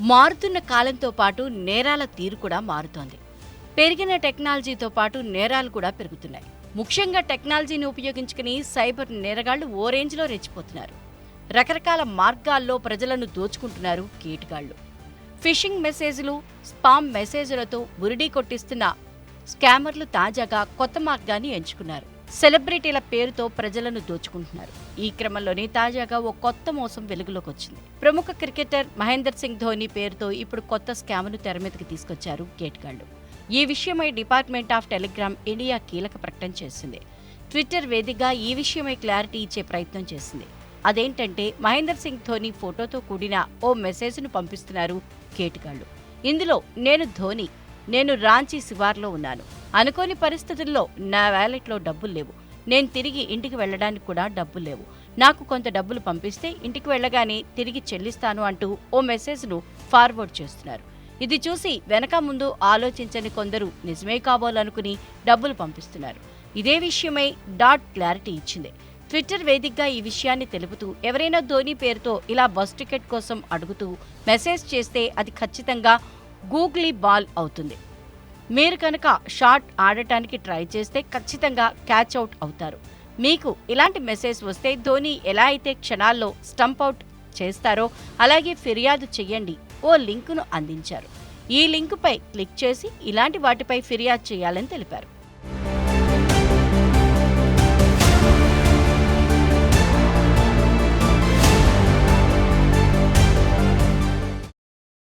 మారుతున్న కాలంతో పాటు నేరాల తీరు కూడా మారుతోంది. పెరిగిన టెక్నాలజీతో పాటు నేరాలు కూడా పెరుగుతున్నాయి. ముఖ్యంగా టెక్నాలజీని ఉపయోగించుకుని సైబర్ నేరగాళ్ళు ఓ రేంజ్లో రెచ్చిపోతున్నారు. రకరకాల మార్గాల్లో ప్రజలను దోచుకుంటున్నారు కీటగాళ్ళు ఫిషింగ్ మెసేజ్లు స్పామ్ మెసేజ్లతో బురిడీ కొట్టిస్తున్న స్కామర్లు తాజాగా కొత్త మార్గాన్ని ఎంచుకున్నారు. సెలబ్రిటీల పేరుతో ప్రజలను దోచుకుంటున్నారు. ఈ క్రమంలోనే తాజాగా ఓ కొత్త మోసం వెలుగులోకి వచ్చింది. ప్రముఖ క్రికెటర్ మహేందర్ సింగ్ ధోని పేరుతో ఇప్పుడు కొత్త స్కామ్ను తెరమీదకి తీసుకొచ్చారు గేట్గాళ్ళు ఈ విషయమై డిపార్ట్మెంట్ ఆఫ్ టెలిగ్రామ్ ఇండియా కీలక ప్రకటన చేసింది. ట్విట్టర్ వేదికగా ఈ విషయమై క్లారిటీ ఇచ్చే ప్రయత్నం చేసింది. అదేంటంటే మహేందర్ సింగ్ ధోని ఫోటోతో కూడిన ఓ మెసేజ్ను పంపిస్తున్నారు కేటుగాళ్ళు ఇందులో నేను ధోని నేను రాంచీ శివార్లో ఉన్నాను. అనుకోని పరిస్థితుల్లో నా వ్యాలెట్లో డబ్బులు లేవు. నేను తిరిగి ఇంటికి వెళ్ళడానికి కూడా డబ్బులు లేవు. నాకు కొంత డబ్బులు పంపిస్తే ఇంటికి వెళ్ళగానే తిరిగి చెల్లిస్తాను అంటూ ఓ మెసేజ్ను ఫార్వర్డ్ చేస్తున్నారు. ఇది చూసి వెనక ముందు ఆలోచించని కొందరు నిజమే కాబోలనుకుని డబ్బులు పంపిస్తున్నారు. ఇదే విషయమై డాట్ క్లారిటీ ఇచ్చింది. ట్విట్టర్ వేదికగా ఈ విషయాన్ని తెలుపుతూ ఎవరైనా ధోని పేరుతో ఇలా బస్ టికెట్ కోసం అడుగుతూ మెసేజ్ చేస్తే అది ఖచ్చితంగా గూగ్లీ బాల్ అవుతుంది. మీరు కనుక షార్ట్ ఆడటానికి ట్రై చేస్తే ఖచ్చితంగా క్యాచ్ అవుట్ అవుతారు. మీకు ఇలాంటి మెసేజ్ వస్తే ధోని ఎలా అయితే క్షణాల్లో స్టంప్ అవుట్ చేస్తారో అలాగే ఫిర్యాదు చెయ్యండి ఓ లింకును అందించారు. ఈ లింకుపై క్లిక్ చేసి ఇలాంటి వాటిపై ఫిర్యాదు చేయాలని తెలిపారు.